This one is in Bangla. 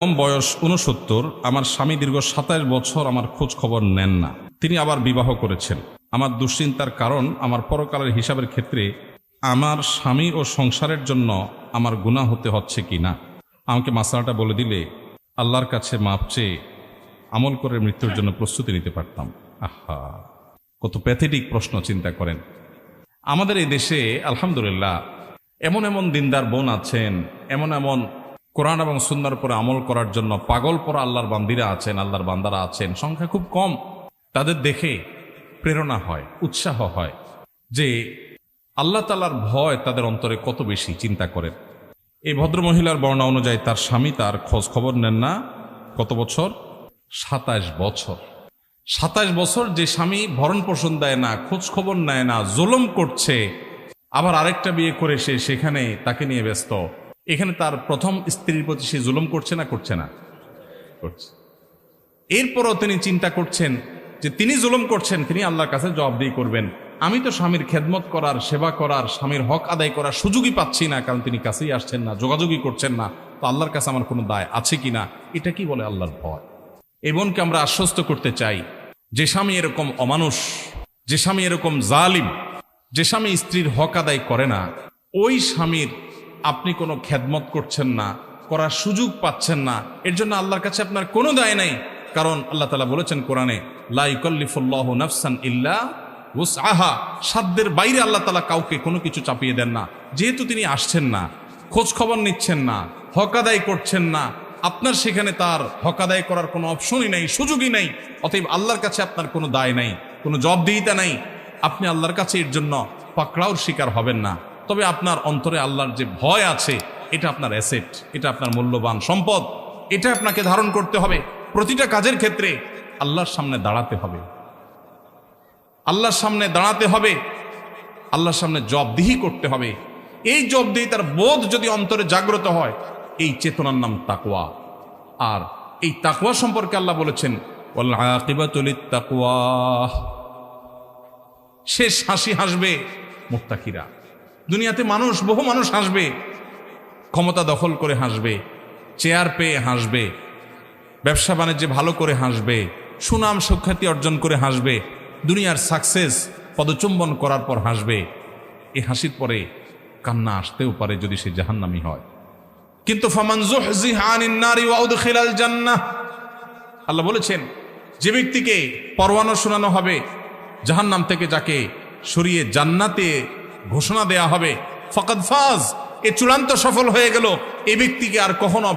কম বয়স উনসত্তর আমার স্বামী দীর্ঘ সাতাশ বছর আমার খোঁজ খবর নেন না। তিনি আবার বিবাহ করেছেন। আমার দুশ্চিন্তার কারণ আমার পরকালের হিসাবের ক্ষেত্রে আমার স্বামী ও সংসারের জন্য আমার গুণা হতে হচ্ছে কি না? আমাকে মাসালাটা বলে দিলে আল্লাহর কাছে মাপ চেয়ে আমল করে মৃত্যুর জন্য প্রস্তুতি নিতে পারতাম। আহা, কত প্যাথেটিক প্রশ্ন চিন্তা করেন। আমাদের এই দেশে আলহামদুলিল্লাহ এমন এমন দিনদার বোন আছেন, এমন এমন কোরআন এবং সুন্দর করে আমল করার জন্য পাগল পরা আল্লাহর বান্দিরা আছেন, আল্লাহর বান্দারা আছেন, সংখ্যা খুব কম। তাদের দেখে প্রেরণা হয়, উৎসাহ হয় যে আল্লাহ তালার ভয় তাদের অন্তরে কত বেশি চিন্তা করেন এই ভদ্রমহিলার বর্ণনা অনুযায়ী তার স্বামী তার খোঁজ খবর নেন না। কত বছর? সাতাশ বছর। সাতাশ বছর যে স্বামী ভরণ পোষণ দেয় না, খোঁজ খবর নেয় না, জুলুম করছে। আবার আরেকটা বিয়ে করে সে সেখানে তাকে নিয়ে ব্যস্ত। এখানে তার প্রথম স্ত্রীর প্রতি সে জুলুম করছে না করছে না? করছে। এরপরও তিনি চিন্তা করছেন যে তিনি জুলুম করছেন, তিনি আল্লাহর কাছে জবাবদিহি করবেন। আমি তো স্বামীর খেদমত করার, সেবা করার, স্বামীর হক আদায় করার সুযোগই পাচ্ছি না, কারণ তিনি কাছেই আসছেন না, যোগাযোগই করছেন না। তো আল্লাহর কাছে আমার কোনো দায় আছে কি না? এটা কি বলে আল্লাহর ভয়? এই বোনকে আমরা আশ্বস্ত করতে চাই, যে স্বামী এরকম অমানুষ, যে স্বামী এরকম জালিম, যে স্বামী স্ত্রীর হক আদায় করে না, ওই স্বামীর আপনি কোনো খেদমত করছেন না, করার সুযোগ পাচ্ছেন না, এর জন্য আল্লাহর কাছে আপনার কোনো দায় নাই। কারণ আল্লাহ তালা বলেছেন কোরআনে লাইকল্লিফুল্লাহ নাফসান ইল্লা আহা সাধ্যের বাইরে আল্লাহ তালা কাউকে কোনো কিছু চাপিয়ে দেন না। যেহেতু তিনি আসছেন না, খোঁজ খবর নিচ্ছেন না, হক আদায় করছেন না, আপনার সেখানে তার হক আদায় করার কোনো অপশনই নাই, সুযোগই নাই। অতএব আল্লাহর কাছে আপনার কোনো দায় নাই, কোনো জবাবদিহিতা নাই। আপনি আল্লাহর কাছে এর জন্য পাকড়াওর শিকার হবেন না। তবে আপনার অন্তরে আল্লাহর যে ভয় আছে, এটা আপনার অ্যাসেট এটা আপনার মূল্যবান সম্পদ, এটা আপনাকে ধারণ করতে হবে। প্রতিটা কাজের ক্ষেত্রে আল্লাহর সামনে দাঁড়াতে হবে। আল্লাহর সামনে দাঁড়াতে হবে। আল্লাহর সামনে জবদিহি করতে হবে। এই জবদিহি তার বোধ যদি অন্তরে জাগ্রত হয়, এই চেতনার নাম তাকওয়া। আর এই তাকওয়া সম্পর্কে আল্লাহ বলেছেন শেষ হাসি হাসবে মুত্তাকিরা। দুনিয়াতে মানুষ, বহু মানুষ হাসবে। ক্ষমতা দখল করে হাসবে, চেয়ার পেয়ে হাসবে, ব্যবসা বাণিজ্যে ভালো করে হাসবে, সুনাম সুখ্যাতি অর্জন করে হাসবে, দুনিয়ার সাকসেস পদচুম্বন করার পর হাসবে। এ হাসির পরে কান্না আসতেও পারে যদি সে জাহান্নামি হয়। কিন্তু আল্লাহ বলেছেন, যে ব্যক্তিকে পরওয়ানা শোনানো হবে, জাহান্নাম থেকে যাকে সরিয়ে জান্নাতে ঘোষণা দেয়া হবে। ফকাদ ফাজ এ চূড়ান্ত সফল হয়ে গেল। এ ব্যক্তিকে আর কখনো